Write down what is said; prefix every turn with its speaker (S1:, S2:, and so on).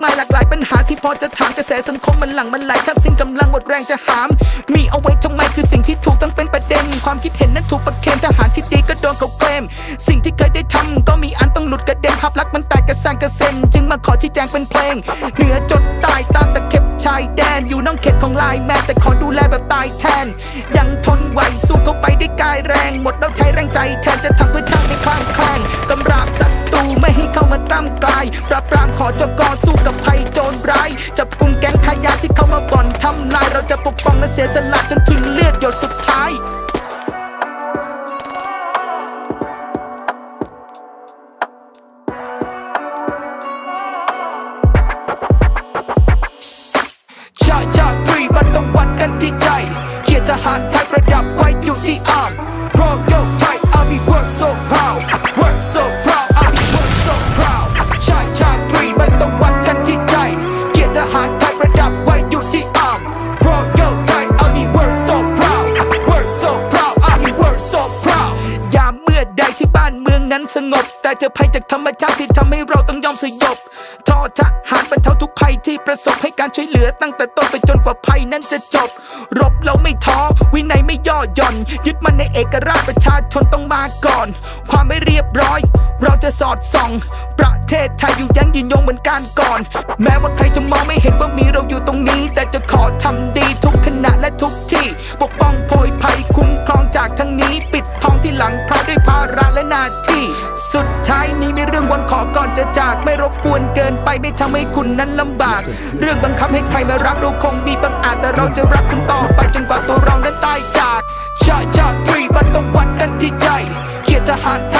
S1: มีมายหลากหลายปัญหาที่พอจะถามกระแสสังคมมันหลังมันไหลทับสิ้นกำลังหมดแรงจะหาม มีเอาไว้ทำไมคือสิ่งที่ถูกต้องเป็นประเด็น ความคิดเห็นนั้นถูกประเคนทหารที่ดีก็โดนเขาเกมสิ่งที่เคยได้ทำก็มีอันต้องหลุดกระเด็นภาพลักษณ์มันแตกกระสานกระเซ็นจึงมาขอชี้แจงเป็นเพลง เหนือจดใต้ตามตะเข็บชายแดนอยู่น้องเขตของลายแม่แต่ขอดูแลแบบตายแทน ยังทนไหวสู้เข้าไปได้วยกายแรงหมดแล้วใช้แรงใจแทนจะทำเพื่อชาติไม่คลางแคลงกำราบศัตรูไม่ให้เข้ามาตั้มกลายปราบปรามขอจกรำลายเราจะปกป้องและเสียสละจนถึงเลือดหยดสุดท้าย สงบ แต่เจอภัยจากธรรมชาติที่ทำให้เราต้องยอมสยบทอทหารบรรเทาทุกภัยที่ประสบให้การช่วยเหลือตั้งแต่ต้นไปจนกว่าภัยนั้นจะจบ รบเราไม่ท้อ วินัยไม่ย่อหย่อน ยึดมันในเอกราชประชาชนต้องมาก่อน ความไม่เรียบร้อย เราจะสอดส่อง ประเทศไทยอยู่ยั้งยืนยงเหมือนการก่อน แม้ว่าใครจะมองไม่เห็นว่ามีเราอยู่ตรงนี้ แต่จะขอทำดีทุกขณะและทุกที่ ปกป้องโพยภัยคุ้มครองจากทั้งนี้ ท้ายนี้มีเรื่องวันขอก่อนจะจากไม่รบกวนเกินไปไม่ทำให้คุณนั้นลำบาก เรื่องบังคับให้ใครมารักเราคงมีบางอาจแต่เราจะรักคุณต่อไปจนกว่าตัวเรานั้นตายจากชาชาตรีมันต้องวัดกันที่ใจเกียรติทหารไทย